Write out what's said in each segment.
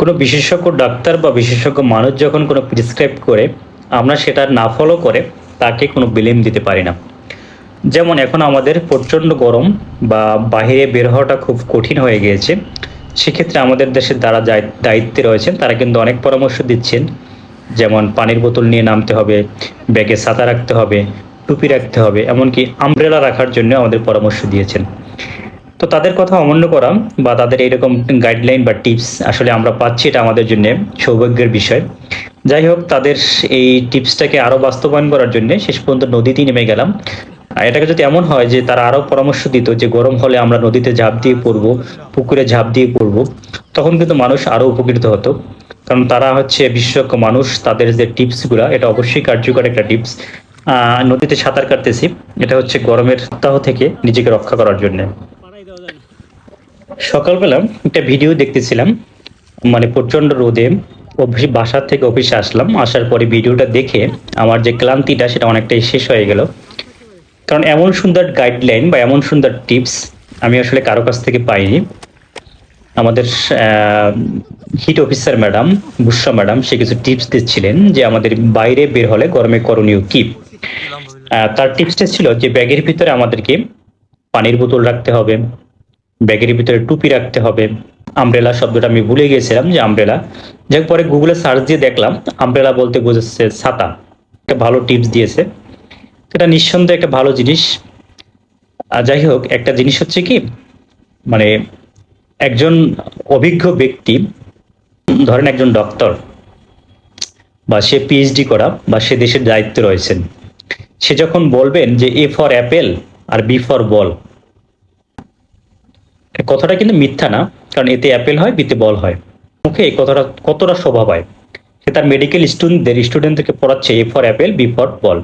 কোনো বিশেষজ্ঞ ডাক্তার বা বিশেষজ্ঞ মানুষ যখন কোনো প্রিসক্রাইব করে, আমরা সেটা না ফলো করে, তাকে কোনো বিলেম দিতে পারি না। যেমন এখন আমাদের প্রচণ্ড গরম বা বাইরে বের হওয়াটা খুব কঠিন হয়ে গিয়েছে, সেক্ষেত্রে আমাদের দেশের দ্বারা দায়িত্বে রয়েছেন, তারা কিন্তু অনেক পরামর্শ দিচ্ছেন। যেমন পানির বোতল নিয়ে নামতে হবে, ব্যাগে ছাতা রাখতে হবে, টুপি রাখতে হবে, এমনকি আমব্রেলা রাখার জন্য আমাদের পরামর্শ দিয়েছেন। তো তাদের কথা অমান্য করা বা তাদের এরকম গাইডলাইন বা টিপস আসলে আমরা পাচ্ছি এটা আমাদের জন্য সৌভাগ্যের বিষয়। যাই হোক, তাদের এই টিপসটাকে আরও বাস্তবায়ন করার জন্য শেষ পর্যন্ত নদীতেই নেমে গেলাম। এটাকে যদি এমন হয় যে তারা আরও পরামর্শ দিত যে গরম হলে আমরা নদীতে ঝাঁপ দিয়ে পড়ব, পুকুরে ঝাঁপ দিয়ে পড়ব, তখন কিন্তু মানুষ আরও উপকৃত হতো। কারণ তারা হচ্ছে বিশেষজ্ঞ মানুষ, তাদের যে টিপসগুলো এটা অবশ্যই কার্যকর একটা টিপস নদীতে সাঁতার কাটতেছি, এটা হচ্ছে গরমের সপ্তাহ থেকে নিজেকে রক্ষা করার জন্য। সকালবেলা একটা ভিডিও দেখতেছিলাম মানে প্রচণ্ড রোদে অফিস, বাসার থেকে অফিসে আসলাম, আসার পরে ভিডিওটা দেখে আমার যে ক্লান্তিটা সেটা অনেকটাই শেষ হয়ে গেল। কারণ এমন সুন্দর গাইডলাইন বা এমন সুন্দর টিপস আমি আসলে কারও কাছ থেকে পাইনি। আমাদের hit officer madam Bushra madam সে কিছু টিপস দিচ্ছিলেন যে আমাদের বাইরে বের হলে গরমে করণীয় কি। তার টিপসটা ছিল যে ব্যাগের ভিতরে আমাদেরকে পানির বোতল রাখতে হবে ব্যাগের ভিতরে টুপি রাখতে হবে। আমব্রেলা শব্দটা আমি ভুলে গিয়েছিলাম যে আমব্রেলা যাই পরে গুগলে সার্চ দিয়ে দেখলাম আমব্রেলা বলতে বোঝাচ্ছে ছাতা। একটা ভালো টিপস দিয়েছে। এটা নিঃসন্দেহে একটা ভালো জিনিস। আর যাই হোক, একটা জিনিস হচ্ছে কি মানে একজন অভিজ্ঞ ব্যক্তি, ধরেন একজন ডক্টর বা সে পিএইচডি করা, বা সে দেশের দায়িত্বে রয়েছেন। সে যখন বলবেন যে এ ফর অ্যাপেল আর বি ফর বল কথাটা কিন্তু মিথ্যা না, কারণ এতে অ্যাপেল হয় বিতে বল হয়। মুখে এই কথাটা কতটা স্বভাব হয়, সে তার মেডিকেল স্টুডেন্টদের স্টুডেন্টদেরকে পড়াচ্ছে A for apple B for ball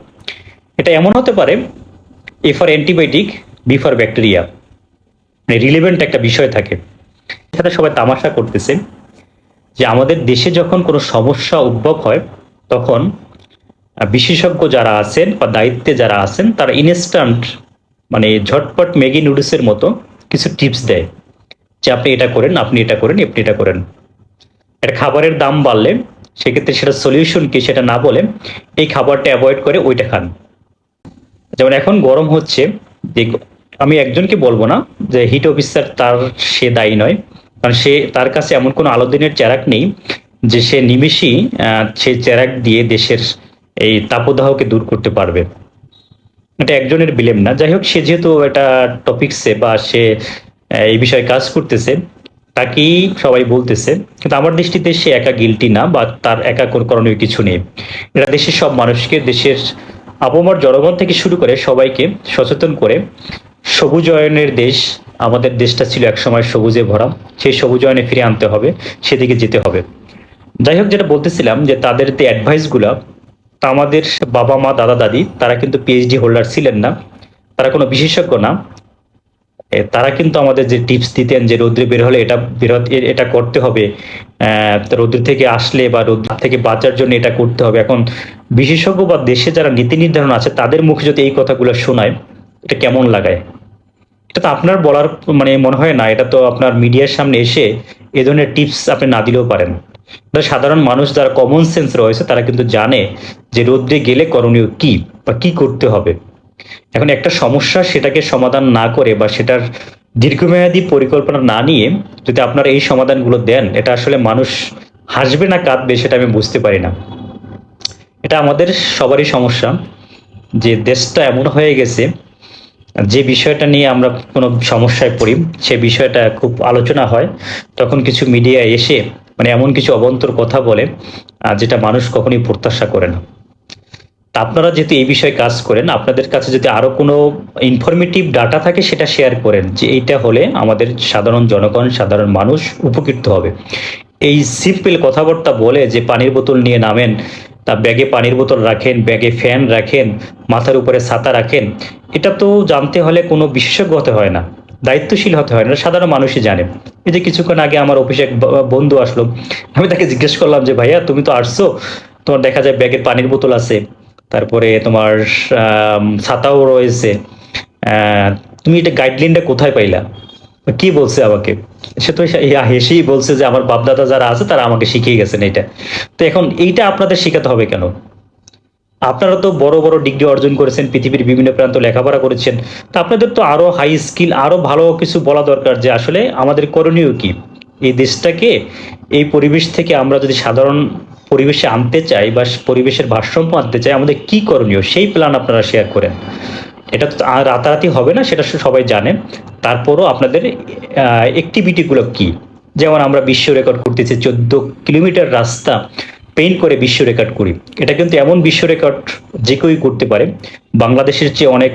এটা এমন হতে পারে A for antibiotic B for bacteria মানে রিলেভেন্ট একটা বিষয় থাকে। সাথে সবাই তামাশা করতেছে যে আমাদের দেশে যখন কোনো সমস্যা উদ্ভব হয়, তখন বিশেষজ্ঞ যারা আছেন বা দায়িত্বে যারা আছেন, তারা ইনস্ট্যান্ট মানে ঝটপট ম্যাগি নুডলসের মতো কিছু টিপস দেয় যে আপনি এটা করেন, আপনি এটা করেন, আপনি এটা করেন। একটা খাবারের দাম বাড়লে সেক্ষেত্রে সেটা সলিউশন কি সেটা না বলে এই খাবারটা অ্যাভয়েড করে ওইটা খান। যেমন এখন গরম হচ্ছে, যে আমি একজনকে বলব না যে হিট অফিসার তার সে দায়ী নয়, কারণ সে তার কাছে এমন কোনো আলো দিনের চেরাক নেই যে সে নিমিষই সে চেরাক দিয়ে দেশের এই তাপদাহকে দূর করতে পারবে। এটা একজনের বিলেম না। যাই হোক, সে যেহেতু এটা টপিকসে বা সে এই বিষয়ে কাজ করতেছে, তাকেই সবাই বলতেছে। কিন্তু আমার দৃষ্টিতে সে একা গিলটি না বা তার একা করণীয় কিছু নেই। এটা দেশের সব মানুষকে, দেশের আবহাওয়ার জনগণ থেকে শুরু করে সবাইকে সচেতন করে সবুজায়নের দেশ, আমাদের দেশটা ছিল একসময় সবুজে ভরা, সেই সবুজায়নে ফিরে আনতে হবে, সেদিকে যেতে হবে। যাই হোক, যেটা বলতেছিলাম যে তাদের যে অ্যাডভাইসগুলো আমাদের বাবা, মা, দাদা, দাদি, তারা কিন্তু পিএইচডি হোল্ডার ছিলেন না। তারা কোনো বিশেষজ্ঞ না। তারা কিন্তু আমাদের যে টিপস দিতেন যে রৌদ্রে বের হলে এটা বেরোত এটা করতে হবে। রৌদ্র থেকে আসলে বা রৌদ্র থেকে বাঁচার জন্য এটা করতে হবে। এখন বিশেষজ্ঞ বা দেশে যারা নীতি নির্ধারণ আছে, তাদের মুখে যদি এই কথাগুলো শোনায়, এটা কেমন লাগায়? এটা তো আপনার বলার মানে মনে হয় না। এটা তো আপনার মিডিয়ার সামনে এসে এ ধরনের টিপস আপনি না দিলেও পারেন। সাধারণ মানুষ যারা কমন সেন্স রয়েছে, তারা কিন্তু জানে যে রোদ্রে গেলে করণীয় কি বা কি করতে হবে। এখন একটা সমস্যা সেটাকে সমাধান না করে বা সেটার দীর্ঘমেয়াদী পরিকল্পনা না নিয়ে যদি আপনারা এই সমাধানগুলো দেন, এটা আসলে মানুষ হাসবে না কাঁদবে সেটা আমি বুঝতে পারি না। এটা আমাদের সবারই সমস্যা যে দেশটা এমন হয়ে গেছে, যে বিষয়টা নিয়ে আমরা কোনো সমস্যায় পড়ি, সে বিষয়টা খুব আলোচনা হয়। তখন কিছু মিডিয়া এসে মানে এমন কিছু অবন্তর কথা বলে যেটা মানুষ কখনোই প্রত্যাশা করে না। তা আপনারা যেহেতু এই বিষয়ে কাজ করেন, আপনাদের কাছে যদি আরও কোনো ইনফরমেটিভ ডাটা থাকে, সেটা শেয়ার করেন, যে এইটা হলে আমাদের সাধারণ জনগণ, সাধারণ মানুষ উপকৃত হবে। এই সিম্পল কথাবার্তা বলে যে পানির বোতল নিয়ে নামেন, তা ব্যাগে পানির বোতল রাখেন, ব্যাগে ফ্যান রাখেন, মাথার উপরে ছাতা রাখেন, এটা তো জানতে হলে কোনো বিশেষজ্ঞ হতে হয় না। দায়িত্বশীল হতে হয় না সাধারণ মানুষই জানে। এই যে কিছুক্ষণ আগে আমার অফিসে এক বন্ধু আসলো, আমি তাকে জিজ্ঞেস করলাম যে, ভাইয়া, তুমি তো আসছো? তোমার দেখা যায় ব্যাগে পানির বোতল আছে, তারপরে তোমার ছাতাও রয়েছে তুমি এটা গাইডলাইনটা কোথায় পাইলা? কি বলছে আমাকে? সে তো হেসেই বলছে যে, আমার বাপদাদা যারা আছে, তারা আমাকে শিখিয়ে গেছেন এটা তো এখন এইটা আপনাদের শেখাতে হবে কেন? আপনারা তো বড় বড় ডিগ্রি অর্জন করেছেন, পৃথিবীর বিভিন্ন প্রান্ত লেখাপড়া করেছেন। তো আপনাদের তো আরও হাই স্কিল আরও ভালো কিছু বলা দরকার যে আসলে আমাদের করণীয় কি? এই দেশটাকে, এই পরিবেশ থেকে আমরা যদি সাধারণ পরিবেশে আনতে চাই বা পরিবেশের ভারসাম্য আনতে চাই, আমাদের কি করণীয়? সেই প্ল্যান আপনারা শেয়ার করেন। এটা তো রাতারাতি হবে না, সেটা সবাই জানে। তারপরও আপনাদের অ্যাক্টিভিটিগুলো কি? যেমন আমরা বিশ্ব রেকর্ড করতেছি, চোদ্দ কিলোমিটার রাস্তা। পেইন্ট করে বিশ্ব রেকর্ড করি। এটা কিন্তু এমন বিশ্ব রেকর্ড যে কেউই করতে পারে। বাংলাদেশের চেয়ে অনেক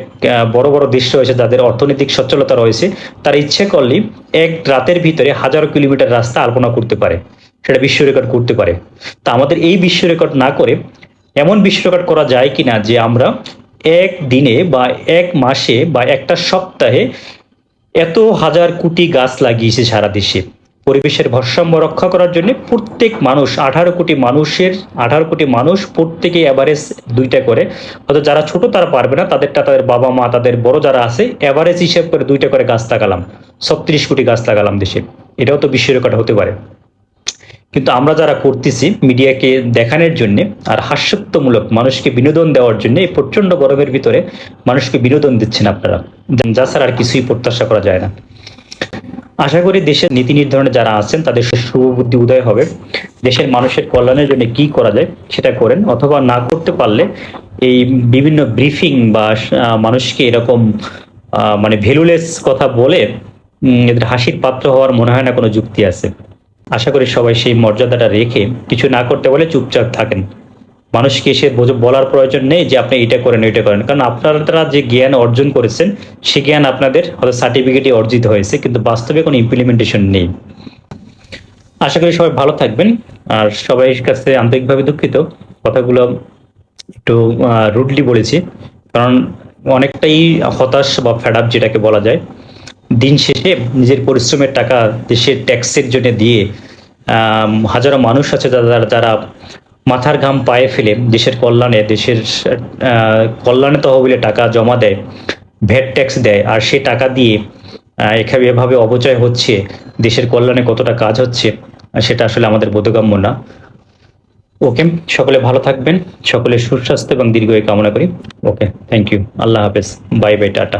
বড় বড় দেশ রয়েছে যাদের অর্থনৈতিক সচ্ছলতা রয়েছে, তার ইচ্ছে করলেই এক রাতের ভিতরে হাজারো কিলোমিটার রাস্তা আলপনা করতে পারে। সেটা বিশ্ব রেকর্ড করতে পারে। তা আমাদের এই বিশ্ব রেকর্ড না করে এমন বিশ্ব রেকর্ড করা যায় কিনা যে আমরা এক দিনে বা এক মাসে বা একটা সপ্তাহে এত হাজার কোটি গাছ লাগিয়েছে সারা দেশে। পরিবেশের ভারসাম্য রক্ষা করার জন্য প্রত্যেক মানুষ, আঠারো কোটি মানুষের, আঠারো কোটি মানুষ প্রত্যেকে এভারেজ দুইটা করে। হয়তো যারা ছোট তারা পারবে না, তাদেরটা তাদের বাবা মা, তাদের বড় যারা আছে এভারেজ হিসেব করে দুইটা করে গাছ লাগালাম। ছত্রিশ কোটি গাছ লাগালাম দেশে। এটাও তো বিশ্ব রেকর্ড হতে পারে। কিন্তু আমরা যারা করতেছি মিডিয়াকে দেখানোর জন্য আর হাস্যত্বমূলক মানুষকে বিনোদন দেওয়ার জন্য এই প্রচণ্ড গরমের ভিতরে মানুষকে বিনোদন দিচ্ছেন আপনারা। যা ছাড়া আর কিছুই প্রত্যাশা করা যায় না। আশা করি দেশের নীতি নির্ধারণে যারা আছেন, তাদের শুভবুদ্ধি উদয় হবে। দেশের মানুষের কল্যাণের জন্য কি করা যায় সেটা করেন, অথবা না করতে পারলে এই বিভিন্ন ব্রিফিং বা মানুষকে এরকম মানে ভ্যালুলেস কথা বলে এদের হাসির পাত্র হওয়ার মনে হয় না কোনো যুক্তি আছে। আশা করি সবাই সেই মর্যাদাটা রেখে কিছু না করতে বলে চুপচাপ থাকেন। মানুষকে এসে বলার প্রয়োজন নেই যে আপনি এটা করেন এটা করেন। কারণ আপনারা যে জ্ঞান অর্জন করেছেন, সে জ্ঞান আপনাদের হয়তো সার্টিফিকেটে অর্জিত হয়েছে, কিন্তু বাস্তবে কোনো ইমপ্লিমেন্টেশন নেই। আশা করি সবাই ভালো থাকবেন। আর সবাই কাছে আন্তরিকভাবে দুঃখিত। কথাগুলো একটু রুডলি বলেছি। কারণ অনেকটাই হতাশ বা ফ্যাড যেটাকে বলা যায়। দিন শেষে নিজের পরিশ্রমের টাকা দেশের ট্যাক্সের জন্য দিয়ে হাজারো মানুষ আছে যারা যারা মাথার ঘাম পায়ে ফেলে দেশের কল্যাণে দেশের কল্যাণে তহবিলে টাকা জমা দেয় ভ্যাট ট্যাক্স দেয়, আর সে টাকা দিয়ে এখানে এভাবে অপচয় হচ্ছে, দেশের কল্যাণে কতটা কাজ হচ্ছে, সেটা আসলে আমাদের বোধগম্য না। ওকে, সকলে ভালো থাকবেন, সকলে সুস্বাস্থ্য এবং দীর্ঘায়ু কামনা করি। ওকে থ্যাংক ইউ আল্লাহ হাফেজ বাই বাই টাটা।